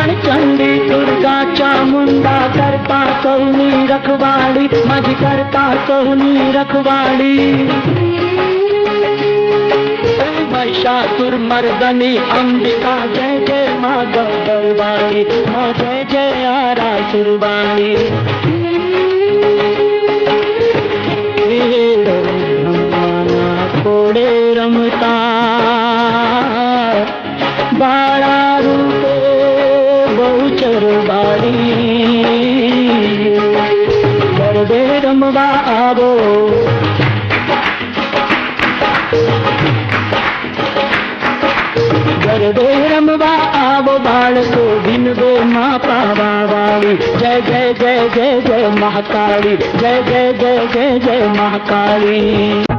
चंडी, दुर्गा चामुंडा करता कौनी रखवाड़ी मज करता कौनी रखवाड़ी महिषासुर मर्दनी, अंबिका, जय जय माँ गौरवाणी माँ जय जय आरा सुरवाणी બહુચર બાળી ગરબે રમવા આવો ગરબે રમવા આવો બાળકો વિનવે માં પાવા વાળી જય જય જય જય જય મહાકાળી જય જય જય જય જય મહાકાળી